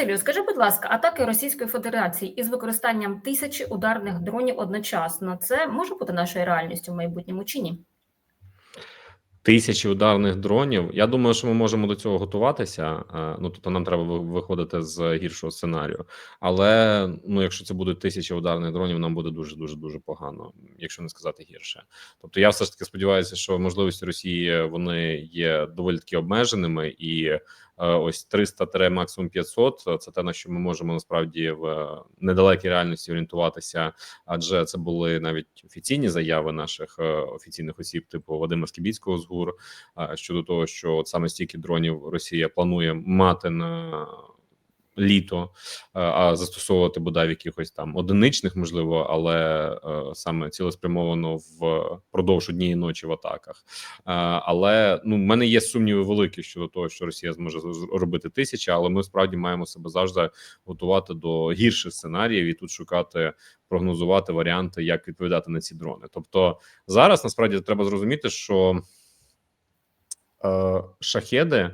Василю, скажи, будь ласка, атаки Російської Федерації із використанням тисячі ударних дронів одночасно це може бути нашою реальністю в майбутньому чи ні? Тисячі ударних дронів. Я думаю, що ми можемо до цього готуватися. Ну тобто, нам треба виходити з гіршого сценарію. Але ну, якщо це будуть тисячі ударних дронів, нам буде дуже дуже дуже погано, якщо не сказати гірше. Тобто, я все ж таки сподіваюся, що можливості Росії вони є доволі таки обмеженими, і ось 300 максимум 500 – це те на що ми можемо насправді в е, недалекій реальності орієнтуватися, адже це були навіть офіційні заяви наших е, офіційних осіб, типу Вадима Скібіцького з ГУР, е, щодо того, що от саме стільки дронів Росія планує мати на літо, е, а застосовувати бодай в якихось там одиничних, можливо, але е, саме цілеспрямовано впродовж однієї ночі в атаках. Е, Але ну в мене є сумніви великі щодо того, що Росія зможе робити тисячі, але ми справді маємо себе завжди готувати до гірших сценаріїв і тут шукати. Прогнозувати варіанти, як відповідати на ці дрони. Тобто зараз насправді треба зрозуміти, що е, шахеди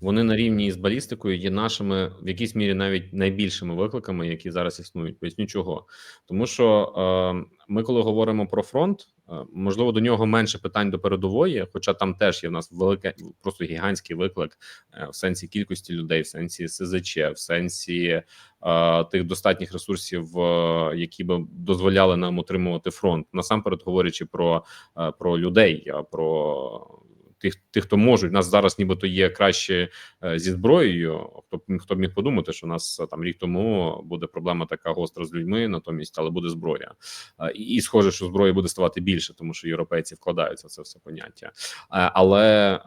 вони на рівні із балістикою є нашими в якійсь мірі навіть найбільшими викликами, які зараз існують. Поясню чого, тому що е, ми, коли говоримо про фронт, е, можливо, до нього менше питань до передової, хоча там теж є в нас велике, просто гігантський виклик е, в сенсі кількості людей, в сенсі СЗЧ, в сенсі е, тих достатніх ресурсів, е, які би дозволяли нам утримувати фронт, насамперед говорячи про, е, про людей, про тих, тих, хто можуть. У нас зараз нібито є краще е, зі зброєю. Хто хто б міг подумати, що у нас е, там рік тому буде проблема така гостра з людьми, натомість, але буде зброя. Е, І, схоже, що зброї буде ставати більше, тому що європейці вкладаються в це все поняття. Але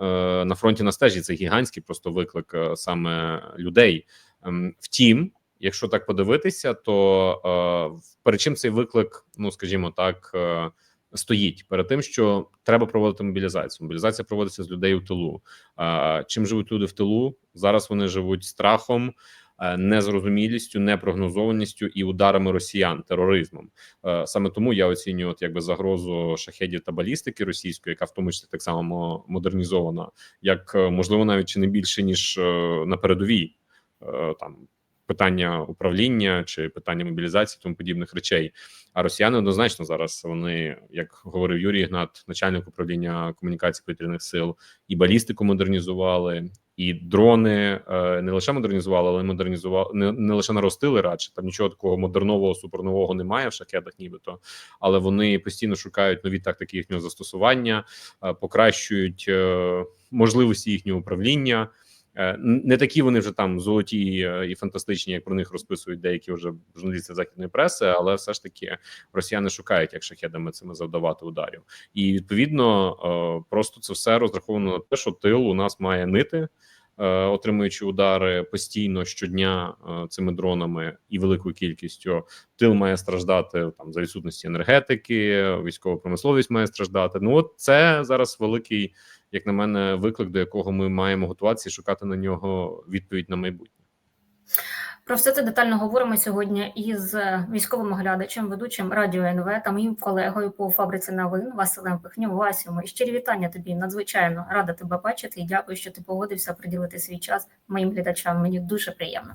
на фронті нас теж є це гігантський просто виклик саме людей. Ем, Втім, якщо так подивитися, то е, перед чим цей виклик, ну скажімо так. е, Стоїть перед тим, що треба проводити мобілізацію. Мобілізація проводиться з людей у тилу. Чим живуть люди в тилу? Зараз вони живуть страхом, е, незрозумілістю, непрогнозованістю і ударами росіян, тероризмом. Е, Саме тому я оцінюю от якби загрозу шахедів та балістики російської, яка в тому числі так само модернізована, як е, можливо навіть чи не більше ніж на передовій. Там питання управління чи питання мобілізації, тому подібних речей. А росіяни однозначно зараз вони, як говорив Юрій Ігнат, начальник управління комунікації повітряних сил, і балістику модернізували, і дрони е, не лише модернізували, але модернізували не, не лише наростили радше. Там нічого такого модернового супернового немає в шахетах, нібито, але вони постійно шукають нові тактики їхнього застосування, е, покращують е, можливості їхнього управління. Е, Не такі вони вже там золоті е, і фантастичні, як про них розписують деякі вже журналісти західної преси, але все ж таки росіяни шукають, як шахедами цими завдавати ударів, і відповідно е, просто це все розраховано на те, що тил у нас має нити. Отримуючи удари постійно щодня цими дронами і великою кількістю, тил має страждати там за відсутності енергетики, військова промисловість має страждати. Ну от це зараз великий, як на мене, виклик, до якого ми маємо готуватися і шукати на нього відповідь на майбутнє. Про все це детально говоримо сьогодні із військовим оглядачем, ведучим радіо НВ та моїм колегою по фабриці новин Василем Пихню. Васю, щирі вітання тобі. Надзвичайно рада тебе бачити і дякую, що ти погодився приділити свій час моїм глядачам. Мені дуже приємно.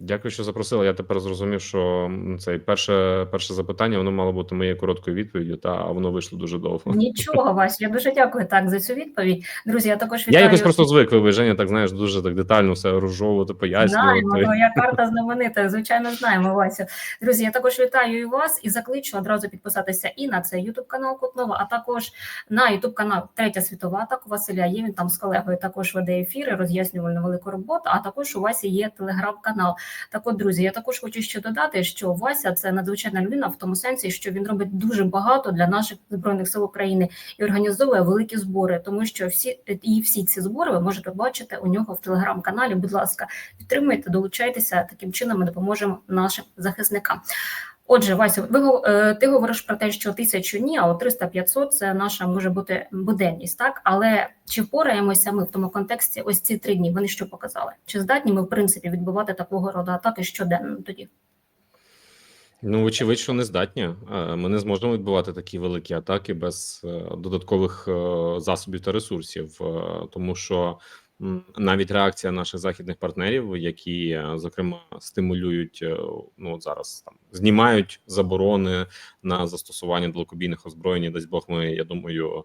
Дякую, що запросили. Я тепер зрозумів, що це перше перше запитання воно мало бути моєю короткою відповіддю, та воно вийшло дуже довго. Нічого, Вась, я дуже дякую так за цю відповідь. Друзі, я також Я якось просто звик, ви Женя, так знаєш, дуже так детально все розжовувати, пояснювати. Знаємо, твоя карта знаменита. Звичайно, знаємо, Вася. Друзі, я також вітаю і вас і закличу одразу підписатися і на цей Ютуб канал Котнова, а також на Ютуб канал Третя світова. Так у Василя є. Він там з колегою також веде ефіри, роз'яснювальну велику роботу. А також у Васі є телеграм-канал. Так, от, друзі, я також хочу ще додати, що Вася це надзвичайна людина в тому сенсі, що він робить дуже багато для наших збройних сил України і організовує великі збори, тому що всі і всі ці збори ви можете бачити у нього в телеграм-каналі. Будь ласка, підтримуйте, долучайтеся таким чином. Ми допоможемо нашим захисникам. Отже, Васю, ви е, ти говориш про те, що тисячу ні, а от 300-500 – це наша може бути буденність, так але чи впораємося ми в тому контексті? Ось ці три дні вони що показали? Чи здатні ми в принципі відбувати такого роду атаки щоденно тоді? Ну, вочевидь, що не здатні. Е, Ми не зможемо відбувати такі великі атаки без е, додаткових засобів та ресурсів, тому що навіть реакція наших західних партнерів, які е, зокрема стимулюють е, ну от зараз там знімають заборони на застосування далекобійних озброєнь. десь Бог, ми я думаю.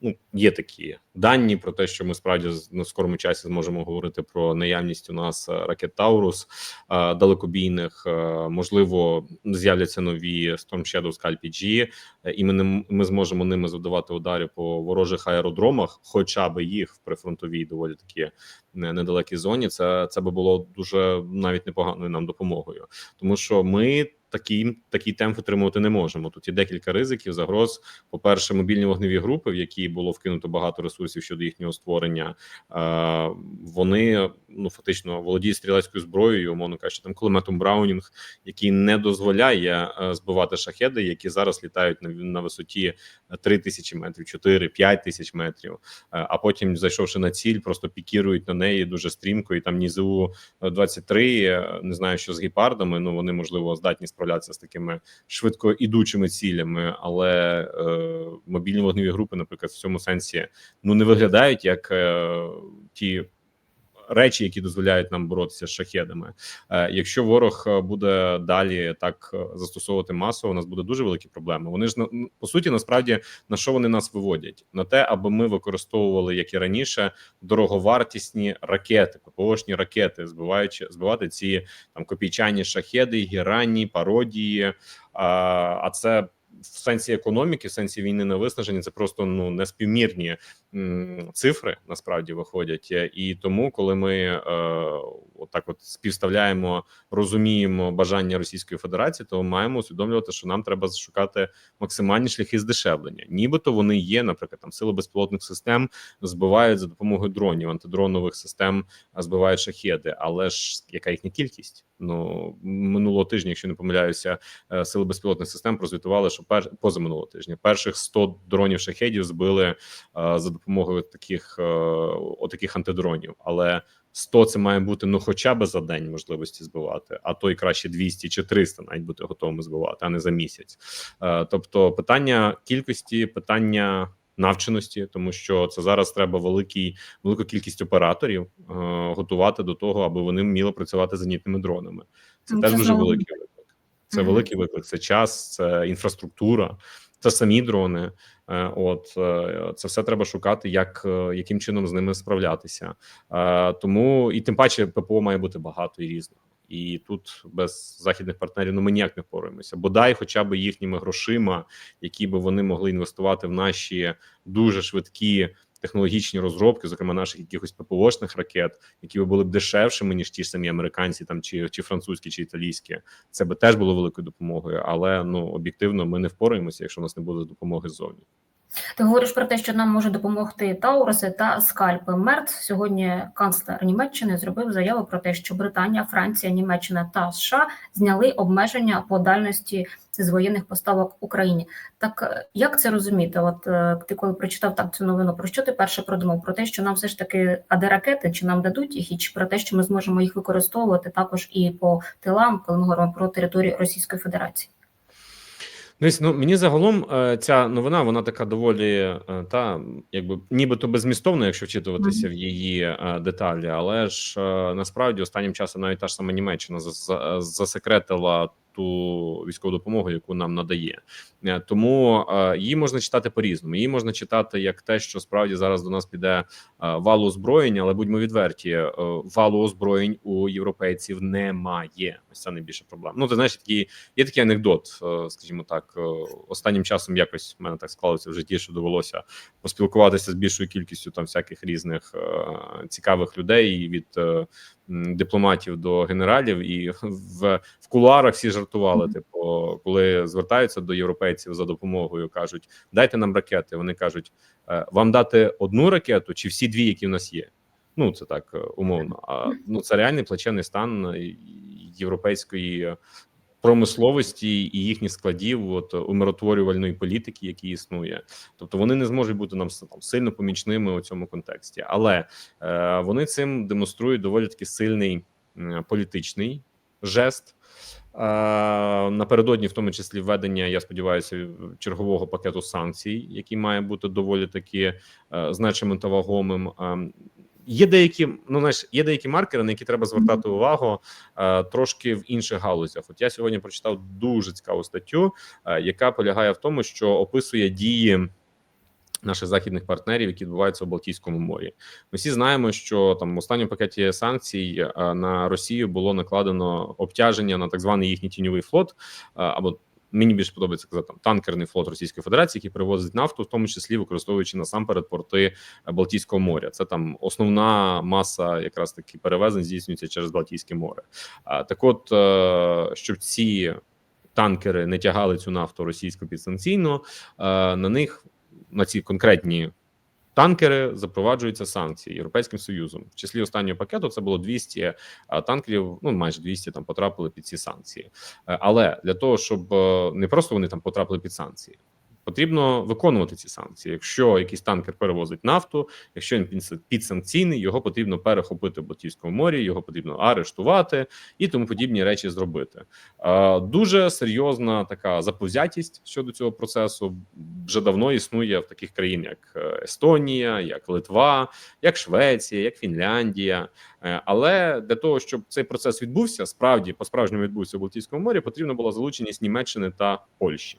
Ну, є такі дані про те, що ми справді на скорому часі зможемо говорити про наявність у нас е, ракет Таурус е, далекобійних. Е, Можливо, з'являться нові Storm Shadow Scalp G, е, і ми ним- ми зможемо ними завдавати ударів по ворожих аеродромах, хоча б їх в прифронтовій доволі такі недалекій зоні. Це це би було дуже навіть непоганою нам допомогою, тому що ми. Такі такий темп отримувати не можемо. Тут є декілька ризиків, загроз. По перше, мобільні вогневі групи, в які було вкинуто багато ресурсів щодо їхнього створення. Е, вони ну фактично володіють стрілецькою зброєю, умовно кажучи, там кулеметом Браунінг, який не дозволяє е, збивати шахеди, які зараз літають на, на висоті 3 тисячі метрів, 4, 5 тисяч метрів. Е, а потім, зайшовши на ціль, просто пікірують на неї дуже стрімко. І там НІЗУ 23 е, не знаю, що з гепардами. Ну вони можливо здатні справлятися з такими швидко ідучими цілями, але е, мобільні вогневі групи, наприклад, в цьому сенсі ну не виглядають як е, ті. Речі, які дозволяють нам боротися з шахедами, Е, якщо ворог е, буде далі так е, застосовувати масово, у нас буде дуже великі проблеми. Вони ж по суті, насправді на що вони нас виводять? На те, аби ми використовували як і раніше дороговартісні ракети, ППОшні ракети, збиваючи збивати ці там копійчані шахеди, гіранні, пародії. А це в сенсі економіки, в сенсі війни на виснаження, це просто ну неспівмірні цифри насправді виходять. І тому, коли ми е, отак, от співставляємо, розуміємо бажання Російської Федерації, то маємо усвідомлювати, що нам треба шукати максимальні шляхи здешевлення. Нібито вони є, наприклад, там сили безпілотних систем збивають за допомогою дронів, антидронових систем збивають шахеди. Але ж яка їхня кількість? Ну минулого тижня, якщо не помиляюся, е, сили безпілотних систем прозвітували, що пер позаминулого тижня перших 100 дронів шахедів збили е, за допомогою таких е, отаких антидронів. Але 100 це має бути ну, хоча б за день можливості збивати, а то й краще 200 чи 300 навіть бути готовими збивати, а не за місяць. Тобто, питання кількості, питання. Навченості, тому що це зараз треба великий велику кількість операторів е, готувати до того, аби вони вміли працювати зенітними дронами. Це Ну, теж дуже великий виклик. Це Мгм. великий виклик. Це час, це інфраструктура, це самі дрони. Е, От е, це все треба шукати, як е, яким чином з ними справлятися. Тому і тим паче ППО має бути багато і різного. І тут без західних партнерів ну ми ніяк не впораємося. Бодай, хоча б їхніми грошима, які би вони могли інвестувати в наші дуже швидкі технологічні розробки, зокрема наших якихось ППОшних ракет, які би були б дешевшими ніж ті ж самі американці, там чи, чи французькі, чи італійські. Це би теж було великою допомогою. Але ну об'єктивно, ми не впораємося, якщо у нас не буде допомоги ззовні. Ти говориш про те, що нам може допомогти Тауруси та скальпи. Мерт сьогодні канцлер Німеччини зробив заяву про те, що Британія, Франція, Німеччина та США зняли обмеження по дальності з воєнних поставок Україні. Так е, як це розуміти? От е, ти коли прочитав так цю новину, про що ти перше продумав? Про те, що нам все ж таки аде ракети, чи нам дадуть їх, і чи про те, що ми зможемо їх використовувати також і по тилам, коли ми говоримо про територію Російської Федерації? Десь, ну мені загалом е, ця новина вона така доволі е, та якби нібито безмістовна, якщо вчитуватися в її е, деталі. Але ж насправді останнім часом навіть та ж сама Німеччина за- за- засекретила ту військову допомогу, яку нам надає. Е, Тому е, її можна читати по-різному. Її можна читати як те, що справді зараз до нас піде е, валу озброєння, але будьмо відверті, валу озброєнь у європейців немає. Ось це найбільша проблема. Ну ти знаєш, такі є такий анекдот, скажімо так, останнім часом якось в мене так склалося в житті, що довелося поспілкуватися з більшою кількістю там всяких різних цікавих людей від дипломатів до генералів, і в, в кулуарах всі жартували. Типу, коли звертаються до європейців за допомогою, кажуть: дайте нам ракети. Вони кажуть, «Е, вам дати одну ракету чи всі дві, які в нас є. Ну це так е, умовно. А ну це реальний плачевний стан європейської промисловості і їхніх складів, от умиротворювальної політики, які існує. Тобто вони не зможуть бути нам там сильно помічними у цьому контексті, але е, вони цим демонструють доволі таки сильний м, політичний жест. Е, напередодні, в тому числі, введення, я сподіваюся, чергового пакету санкцій, який має бути доволі таки е, значимим та вагомим. Є деякі, ну знаєш, є деякі маркери, на які треба звертати увагу е, трошки в інших галузях. От я сьогодні прочитав дуже цікаву статтю, е, яка полягає в тому, що описує дії наших західних партнерів, які відбуваються у Балтійському морі. Ми всі знаємо, що там в останньому пакеті санкцій е, на Росію було накладено обтяження на так званий їхній тіньовий флот е, або. Мені більше подобається казати танкерний флот Російської Федерації, який привозить нафту, в тому числі використовуючи насамперед порти е, Балтійського моря. Це там основна маса, якраз таки перевезень здійснюється через Балтійське море. Так, от е, щоб ці танкери не тягали цю нафту російську підсанкційно, е, на них на ці конкретні. Танкери запроваджуються санкції Європейським Союзом. В числі останнього пакету це було 200 танкерів. Ну майже 200 там потрапили під ці санкції. Е, Але для того, щоб е, не просто вони там потрапили під санкції, потрібно виконувати ці санкції. Якщо якийсь танкер перевозить нафту, якщо він підс- підсанкційний, його потрібно перехопити в Балтійському морі, його потрібно арештувати і тому подібні речі зробити. Дуже серйозна така заповзятість щодо цього процесу вже давно існує в таких країн, як е, Естонія, як Литва, як Швеція, як Фінляндія. Е, Але для того, щоб цей процес відбувся, справді по справжньому відбувся у Балтійському морі, потрібна була залученість Німеччини та Польщі.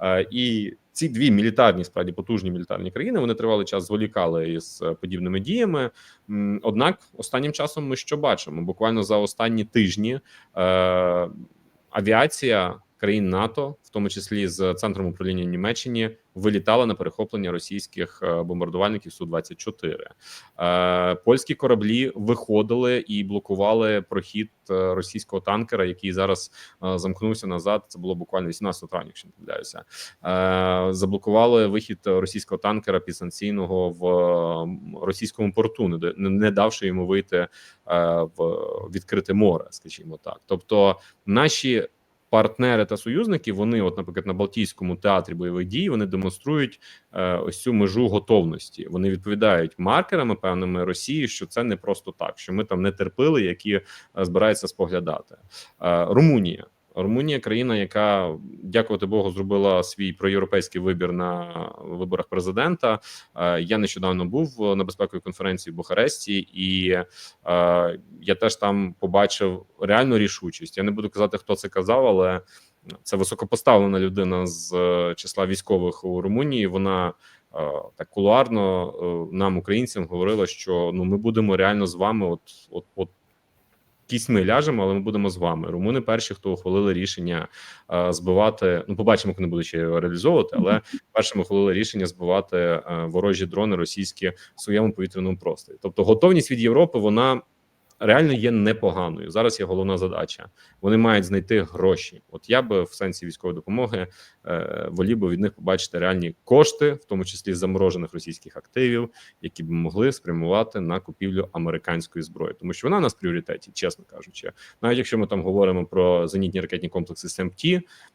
Е, І ці дві мілітарні, справді потужні мілітарні країни, вони тривалий час зволікали із е, подібними діями. Однак, останнім часом ми що бачимо? Буквально за останні тижні авіація країн НАТО, в тому числі з центром управління Німеччині, вилітала на перехоплення російських е, бомбардувальників су 24 Е, Польські кораблі виходили і блокували прохід е, російського танкера, який зараз замкнувся назад. Це було буквально 18 травня, якщо не помиляюся. Заблокували вихід російського танкера підсанкційного в російському порту, не да- не- не давши йому вийти в відкрите море, скажімо так. Тобто, наші партнери та союзники, вони, от, наприклад, на Балтійському театрі бойових дій, вони демонструють е, ось цю межу готовності. Вони відповідають маркерами певними Росії, що це не просто так, що ми там не терпили, які е, збираються споглядати. Е, Румунія. Румунія країна, яка дякувати Богу, зробила свій проєвропейський вибір на виборах президента. Е, Я нещодавно був на безпековій конференції в Бухаресті, і е, я теж там побачив реальну рішучість. Я не буду казати, хто це казав, але це високопоставлена людина з е, числа військових у Румунії. Вона так кулуарно нам, українцям, говорила, що ну ми будемо реально з вами, от, от, от кісьми ляжемо, але ми будемо з вами. Румуни перші, хто ухвалили рішення е, збивати. Ну, побачимо, як вони будуть реалізовувати, але першими ухвалили рішення збивати е, ворожі дрони російські в своєму повітряному просторі. Тобто, готовність від Європи вона реально є непоганою. Зараз є головна задача. Вони мають знайти гроші. От я би в сенсі військової допомоги е, волів би від них побачити реальні кошти, в тому числі заморожених російських активів, які б могли спрямувати на купівлю американської зброї, тому що вона у нас в пріоритеті, чесно кажучи. Навіть якщо ми там говоримо про зенітні ракетні комплекси СМТ,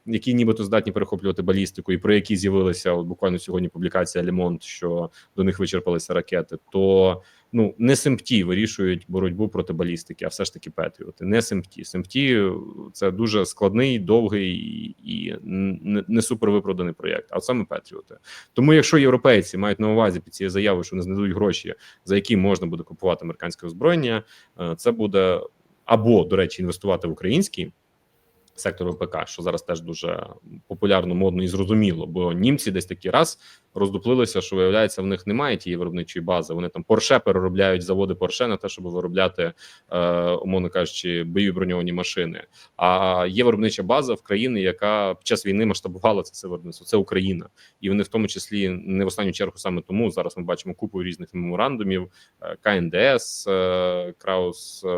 які нібито здатні перехоплювати балістику, і про які з'явилися от буквально сьогодні публікація Лемонт, що до них вичерпалися ракети, то ну не СМТ вирішують боротьбу проти балістики, а все ж таки Петріоти. Не СМТ. СМТ – це дуже складний, довгий і не, не супервиправданий проєкт, а саме Петріоти. Тому, якщо європейці мають на увазі під цією заявою, що вони знайдуть гроші, за які можна буде купувати американське озброєння, е, це буде або до речі, інвестувати в український сектор ВПК, що зараз теж дуже популярно, модно і зрозуміло, бо німці десь такі раз роздуплилися, що виявляється, в них немає тієї виробничої бази. Вони там Порше переробляють заводи Порше на те, щоб виробляти, е, умовно кажучи, бойові броньовані машини. А є виробнича база в країні, яка під час війни масштабувала це виробництво. Це Україна, і вони в тому числі не в останню чергу саме тому зараз ми бачимо купу різних меморандумів е, КНДС, е, Краус. е,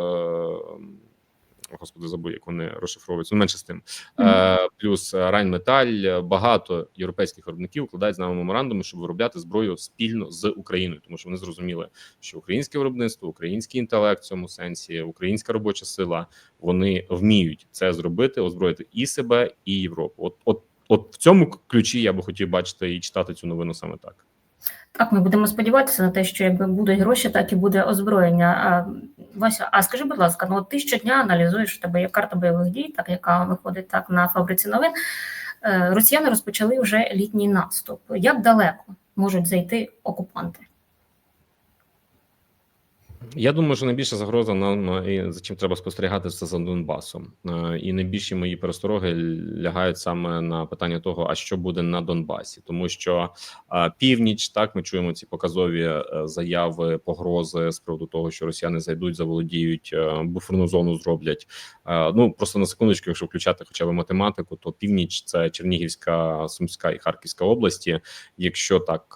Господи, забув, як вони розшифровуються. Ну, менше з тим. Е, плюс Райнметаль, багато європейських виробників вкладають з нами меморандуми, щоб виробляти зброю спільно з Україною, тому що вони зрозуміли, що українське виробництво, український інтелект в цьому сенсі, українська робоча сила вони вміють це зробити, озброїти і себе, і Європу. От, от, от в цьому ключі я би хотів бачити і читати цю новину саме так. Так, ми будемо сподіватися на те, що якби будуть гроші, так і буде озброєння. А, Вася, а скажи, будь ласка, ну от ти щодня аналізуєш у тебе є карта бойових дій, так яка виходить так на фабриці новин. Е, Росіяни розпочали вже літній наступ. Як далеко можуть зайти окупанти? Я думаю, що найбільша загроза нам е, і за чим треба спостерігати це за Донбасом. Е, І найбільші мої перестороги лягають саме на питання того, а що буде на Донбасі, тому що е, північ так ми чуємо ці показові заяви, погрози з приводу того, що росіяни зайдуть, заволодіють буферну зону, зроблять. Ну просто на секундочку, якщо включати хоча б математику, то північ це Чернігівська, Сумська і Харківська області. Якщо так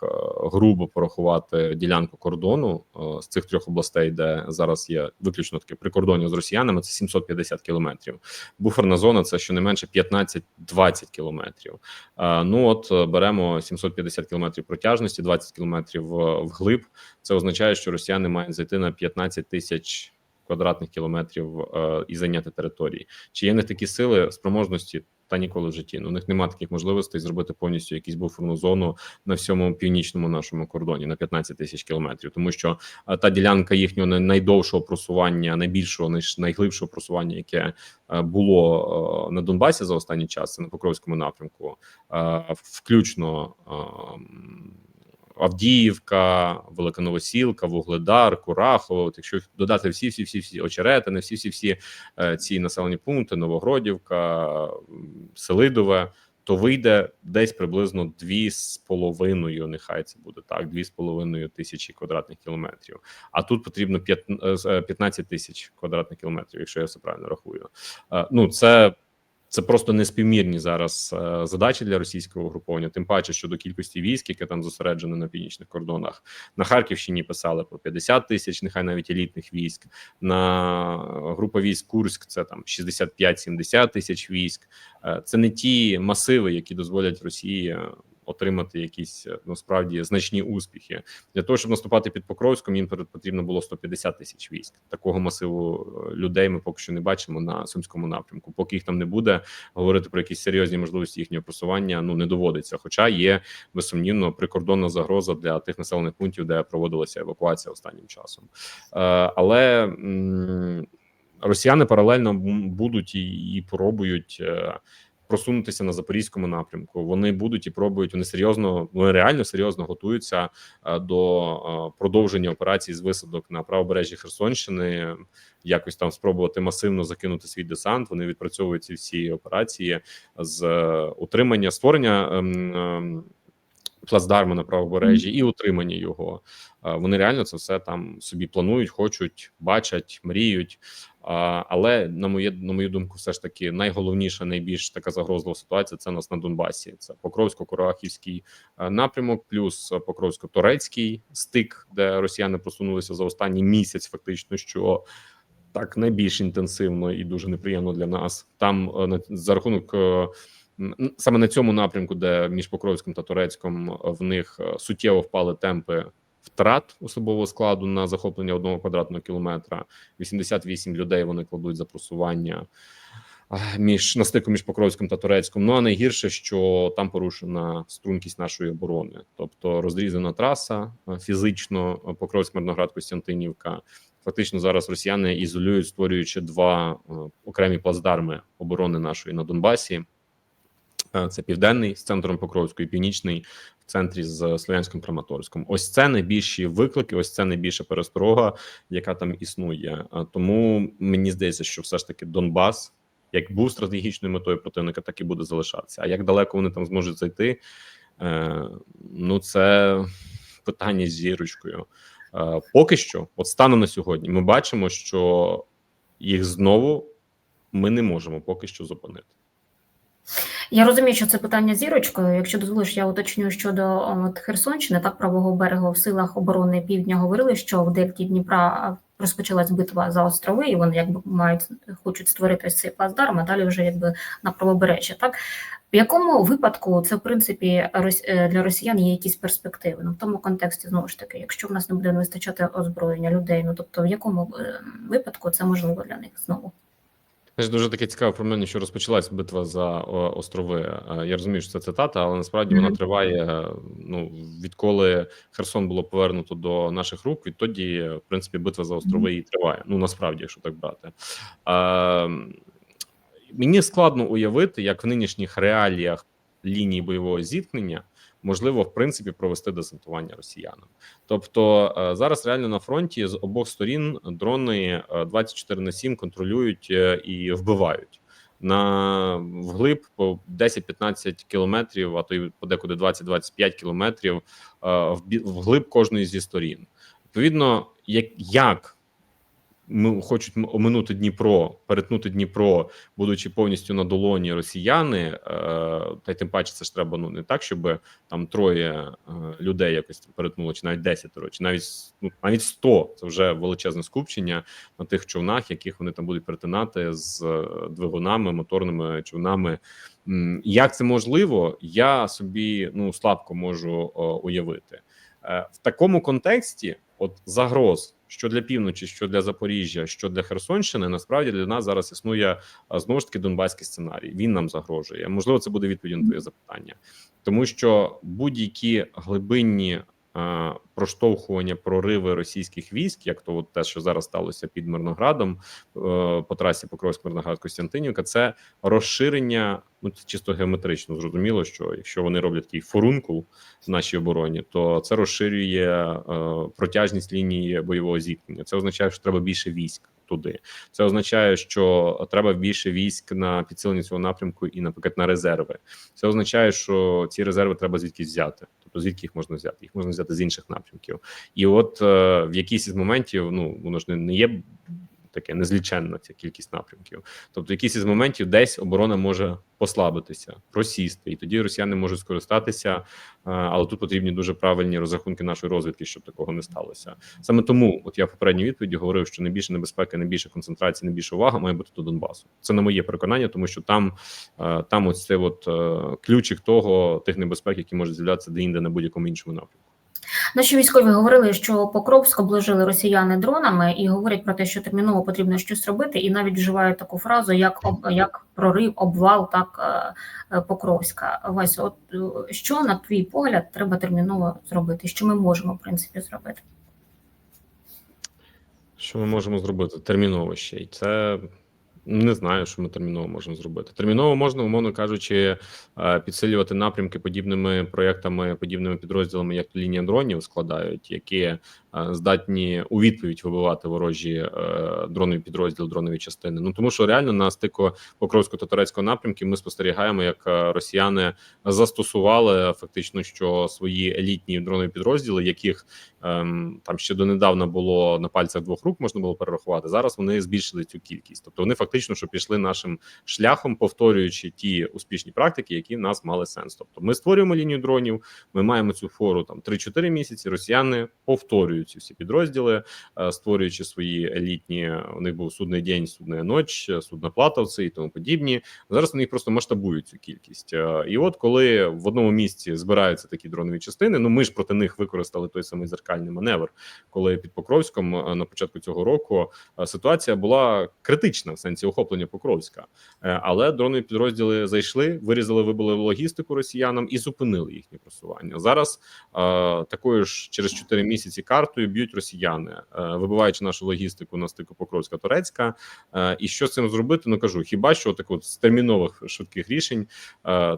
грубо порахувати ділянку кордону з цих трьох областей, де зараз є виключно таке прикордоння з росіянами, це 750 кілометрів. Буферна зона це щонайменше 15-20 кілометрів. Е, Ну от е, беремо 750 кілометрів протяжності, 20 кілометрів е, вглиб. Це означає, що росіяни мають зайти на 15 тисяч квадратних кілометрів е, і зайняти території. Чи є них такі сили спроможності? Та ніколи в житті. Ну, у них немає таких можливостей зробити повністю якусь буферну зону на всьому північному нашому кордоні на 15 тисяч кілометрів, тому що та ділянка їхнього най- найдовшого просування, найбільшого, найглибшого просування, яке е, було е, на Донбасі за останній час, це на Покровському напрямку, е, включно. Авдіївка, Велика Новосілка, Вугледар, Курахово. От якщо додати всі, всі, всі, всі очеретини, всі, всі, всі е, ці населені пункти, Новогродівка, Селидове, то вийде десь приблизно дві з половиною. Нехай це буде так, дві з половиною тисячі квадратних кілометрів. А тут потрібно п'ят- е, 15 тисяч квадратних кілометрів, якщо я все правильно рахую. Е, Ну це. Це просто неспівмірні зараз е, задачі для російського угруповання, тим паче щодо кількості військ, яке там зосереджено на північних кордонах. На Харківщині писали про 50 тисяч, нехай навіть елітних військ. На група військ Курськ це там 65-70 тисяч військ. Е, Це не ті масиви, які дозволять Росії отримати якісь е, насправді значні успіхи. Для того щоб наступати під Покровськом, їм потрібно було 150 тисяч військ. Такого масиву е, людей ми поки що не бачимо на сумському напрямку. Поки їх там не буде, говорити про якісь серйозні можливості їхнього просування ну не доводиться. Хоча є безсумнівно прикордонна загроза для тих населених пунктів, де проводилася евакуація останнім часом. Е, але росіяни паралельно будуть і, і пробують. Просунутися на запорізькому напрямку, вони будуть і пробують. Вони серйозно, вони реально серйозно готуються е, до е, продовження операцій з висадок на правобережжі Херсонщини. Якось там спробувати масивно закинути свій десант. Вони відпрацьовують ці всі операції з е, утримання створення ем, ем, плацдарму на правобережжі і утримання його. Вони реально це все там собі планують, хочуть, бачать, мріють. Але на моє на мою думку, все ж таки найголовніша, найбільш така загрозлива ситуація це у нас на Донбасі. Це Покровсько-Курахівський е, напрямок, плюс Покровсько-Турецький стик, де росіяни просунулися за останній місяць, фактично, що так найбільш інтенсивно і дуже неприємно для нас. Там е, на за рахунок. е, Саме на цьому напрямку, де між Покровським та Турецьком е, в них е, суттєво впали темпи втрат особового складу на захоплення одного квадратного кілометра. 88 людей вони кладуть за просування між на стику між Покровським та Турецьком. Ну а найгірше, що там порушена стрункість нашої оборони, тобто розрізана траса фізично Покровськ, Мирноград, Костянтинівка. Фактично зараз росіяни ізолюють, створюючи два окремі плацдарми оборони нашої на Донбасі. Е, Це південний з центром Покровської, північний в центрі з Слов'янським Краматорськом. Ось це найбільші виклики. Ось це найбільша пересторога, яка там існує. Е, Тому мені здається, що все ж таки Донбас, як був стратегічною метою противника, так і буде залишатися. А як далеко вони там зможуть зайти? е, Ну це питання з зірочкою. Поки що, от станом на сьогодні, ми бачимо, що їх знову ми не можемо поки що зупинити. Я розумію, що це питання зірочкою. Якщо дозволиш, я уточню щодо от, Херсонщини, так правого берегу в силах оборони півдня говорили, що в дельті Дніпра розпочалась битва за острови, і вони якби мають хочуть створити цей плацдарм, а далі вже якби на правобережжя. Так в якому випадку це в принципі е, для росіян є якісь перспективи? Ну в тому контексті знову ж таки, якщо в нас не буде вистачати озброєння людей, ну тобто в якому е, випадку це можливо для них знову? Знаєш, дуже таке цікаве про мене, що розпочалась битва за острови. Е, Я розумію, що це цитата, але насправді вона триває. е, Ну відколи Херсон було повернуто до наших рук, відтоді, в принципі, битва за острови і триває. Ну насправді, якщо так брати. Е, мені складно уявити, як в нинішніх реаліях лінії бойового зіткнення можливо в принципі провести десантування росіянам. Тобто е, зараз реально на фронті з обох сторін дрони е, 24 на 7 контролюють е, і вбивають. На вглиб по 10-15 кілометрів, а то й подекуди 20-25 кілометрів е, вглиб кожної зі сторін. Відповідно, як, як хочуть оминути Дніпро, перетнути Дніпро, будучи повністю на долоні росіяни, е, та й тим паче це ж треба ну не так, щоб там троє е, людей якось перетнуло, чи навіть десятеро, чи навіть ну, навіть сто. Це вже величезне скупчення на тих човнах, яких вони там будуть перетинати з е, двигунами, моторними човнами. Як це можливо, я собі ну слабко можу уявити. В такому контексті, от загроз, що для півночі, що для Запоріжжя, що для Херсонщини, насправді для нас зараз існує знову ж таки донбаський сценарій. Він нам загрожує. Можливо, це буде відповідь на твоє запитання, тому що будь-які глибинні проштовхування прориви російських військ, як то от те, що зараз сталося під Мирноградом е, по трасі Покровськ Мирноград Костянтинівка, це розширення. Ну це чисто геометрично зрозуміло, що якщо вони роблять такий форункул в нашій обороні, то це розширює е, протяжність лінії бойового зіткнення. Це означає, що треба більше військ туди. Це означає, що треба більше військ на підсилення цього напрямку і, наприклад, на резерви. Це означає, що ці резерви треба звідкись взяти. Тобто звідки їх можна взяти? Їх можна взяти з інших напрямків. І от е, в якійсь із моментів, ну воно ж не, не є таке незліченна ця кількість напрямків. Тобто, якийсь із моментів десь оборона може послабитися, просісти, і тоді росіяни можуть скористатися. е, Але тут потрібні дуже правильні розрахунки нашої розвідки, щоб такого не сталося. Саме тому, от я в попередній відповіді говорив, що найбільше небезпеки, найбільше концентрації, найбільше увага має бути до Донбасу. Це на моє переконання, тому що там, е, там ось це от е, ключик того тих небезпек, які можуть з'являтися де-інде на будь-якому іншому напрямку. Наші військові говорили, що Покровськ обложили росіяни дронами і говорять про те, що терміново потрібно щось робити, і навіть вживають таку фразу, як як прорив, обвал, так е, е, Покровська. Вася, от е, що на твій погляд треба терміново зробити? Що ми можемо в принципі зробити? Що ми можемо зробити? Терміново ще й це не знаю, що ми терміново можемо зробити. Терміново можна, умовно кажучи, е, підсилювати напрямки подібними проектами, подібними підрозділами, як лінія дронів складають, які е, здатні у відповідь вибивати ворожі е, дронові підрозділи, дронові частини. Ну тому що реально на стику покровсько та турецького напрямків ми спостерігаємо, як росіяни застосували фактично, що свої елітні дронові підрозділи, яких ем, там ще донедавна було на пальцях двох рук, можна було перерахувати. Зараз вони збільшили цю кількість. Тобто вони фактично, що пішли нашим шляхом, повторюючи ті успішні практики, які в нас мали сенс. Тобто, ми створюємо лінію дронів, ми маємо цю фору там 3-4 місяці. Росіяни повторюють ці всі підрозділи, е, створюючи свої елітні. У них був судний день, судна ніч, судноплатовці і тому подібні. Зараз вони просто масштабують цю кількість. Е, І от коли в одному місці збираються такі дронові частини, ну ми ж проти них використали той самий зеркальний маневр, коли під Покровськом е, на початку цього року ситуація була критична в сенсі охоплення Покровська, Е, але дронові підрозділи зайшли, вирізали, вибили логістику росіянам і зупинили їхнє просування. Зараз е, такою ж через 4 місяці картою б'ють росіяни, е, вибиваючи нашу логістику на стику Покровська Турецька. І що з цим зробити? Ну кажу, хіба що так з термінових швидких рішень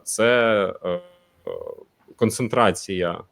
це концентрація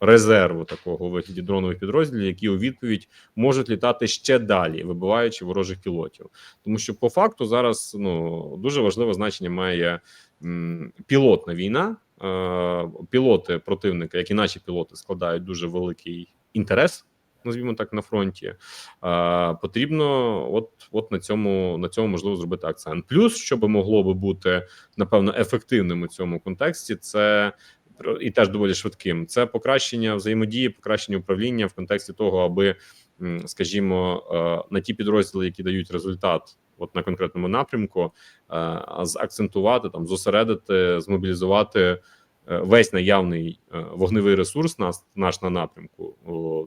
резерву такого вигляді дронових підрозділів, які у відповідь можуть літати ще далі, вибиваючи ворожих пілотів. Тому що по факту зараз ну дуже важливе значення має м, пілотна війна. Е, пілоти противника, як і наші пілоти, складають дуже великий інтерес. Назвімо так на фронті, е, потрібно, от от на цьому на цьому можливо зробити акцент. Плюс, що би могло би бути напевно ефективним у цьому контексті, це і теж доволі швидким. Це покращення взаємодії, покращення управління в контексті того, аби, скажімо, е, на ті підрозділи, які дають результат, от на конкретному напрямку, е, заакцентувати там, зосередити, змобілізувати е, весь наявний вогневий ресурс нас наш на напрямку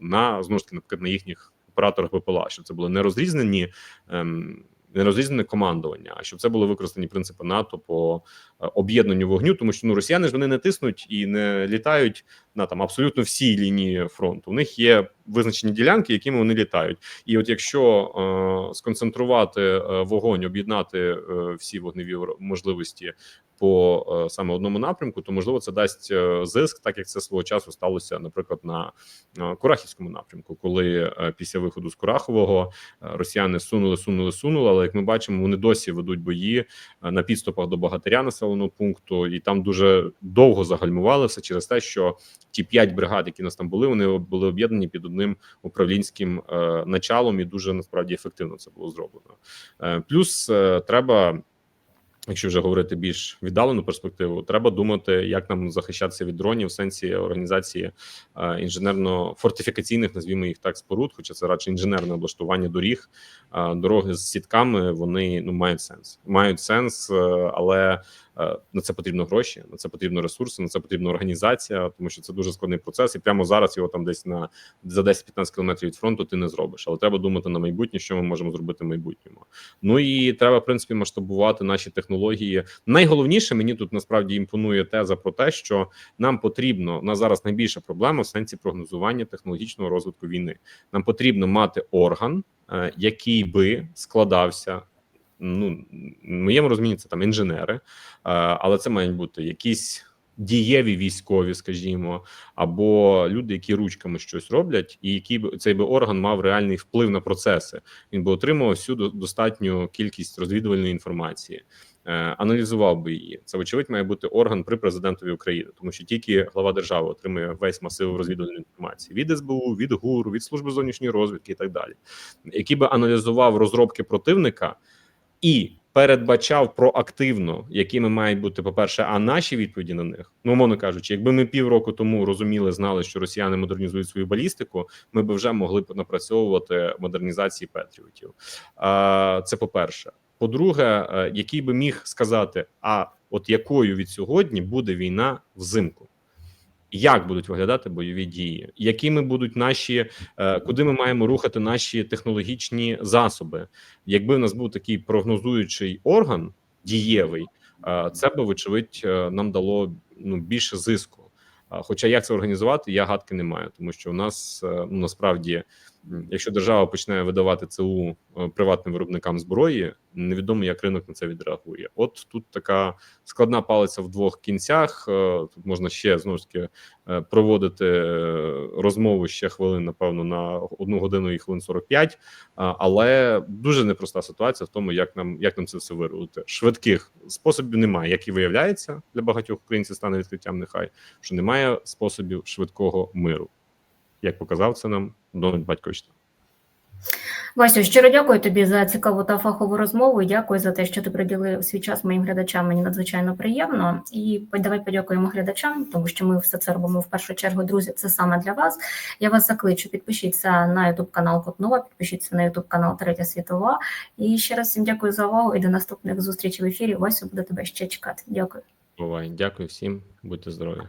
на знову ж таки, наприклад, на їхніх операторах ВПЛА, щоб це були не розрізнені. ем, Не розрізнене командування, а щоб це були використані принципи НАТО по е, об'єднанню вогню, тому що ну росіяни ж вони не тиснуть і не літають на там абсолютно всій лінії фронту. У них є визначені ділянки, якими вони літають. І от якщо е, сконцентрувати е, вогонь, об'єднати е, всі вогневі можливості по е, саме одному напрямку, то можливо це дасть е, зиск, так як це свого часу сталося, наприклад, на Курахівському напрямку, коли е, після виходу з Курахового росіяни сунули, сунули, сунули. Але як ми бачимо, вони досі ведуть бої на підступах до Багатиря населеного пункту, і там дуже довго загальмували все через те, що ті п'ять бригад, які у нас там були, вони були об'єднані під одним управлінським началом, і дуже насправді ефективно це було зроблено. Плюс треба. Якщо вже говорити більш віддалену перспективу, треба думати, як нам захищатися від дронів в сенсі організації е, інженерно-фортифікаційних, назвімо їх так, споруд, хоча це радше інженерне облаштування доріг, е, дороги з сітками. Вони ну мають сенс, мають сенс, е, але на це потрібно гроші, на це потрібно ресурси, на це потрібна організація, тому що це дуже складний процес, і прямо зараз його там десь на за 10-15 кілометрів від фронту ти не зробиш. Але треба думати на майбутнє, що ми можемо зробити в майбутньому. Ну і треба, в принципі, масштабувати наші технології. Найголовніше мені тут насправді імпонує теза про те, що нам потрібно на зараз найбільша проблема в сенсі прогнозування технологічного розвитку війни. Нам потрібно мати орган, е, який би складався. Ну, моєму розумінні це там інженери, е, але це мають бути якісь дієві військові, скажімо, або люди, які ручками щось роблять, і який би цей би орган мав реальний вплив на процеси. Він би отримував всю достатню кількість розвідувальної інформації, е, аналізував би її. Це вочевидь має бути орган при президентові України, тому що тільки глава держави отримує весь масив розвідувальної інформації від СБУ, від ГУР, від служби зовнішньої розвідки і так далі, який би аналізував розробки противника і передбачав проактивно, якими мають бути, по-перше, а наші відповіді на них. Ну, умовно кажучи, якби ми півроку тому розуміли, знали, що росіяни модернізують свою балістику, ми б вже могли б напрацьовувати модернізації Петріотів. А, Це по-перше. По-друге, е, який би міг сказати, а от якою від сьогодні буде війна взимку? Як будуть виглядати бойові дії, якими будуть наші, е, куди ми маємо рухати наші технологічні засоби? Якби в нас був такий прогнозуючий орган дієвий, е, це би вочевидь е, нам дало ну більше зиску. Хоча як це організувати, я гадки не маю, тому що у нас ну насправді, якщо держава почне видавати ЦУ е, приватним виробникам зброї, невідомо як ринок на це відреагує. От тут така складна палиця в двох кінцях. Е, Тут можна ще знову ж таки е, проводити розмову ще хвилин, напевно, на одну годину і хвилин 45, а, але дуже непроста ситуація в тому, як нам як нам це все вирулити. Швидких способів немає, як і виявляється для багатьох українців стане відкриттям. Нехай що немає способів швидкого миру, як показав це нам Дональд Батькович. Васю, щиро дякую тобі за цікаву та фахову розмову. і Дякую за те, що ти приділив свій час моїм глядачам. Мені надзвичайно приємно. І давай подякуємо глядачам, тому що ми все це робимо в першу чергу. Друзі, це саме для вас. Я вас закличу. Підпишіться на Ютуб канал Котнова, підпишіться на Ютуб канал Третя Світова. І ще раз всім дякую за увагу і до наступних зустрічей в ефірі. Васю буде тебе ще чекати. Дякую. Бувай, дякую всім, будьте здорові.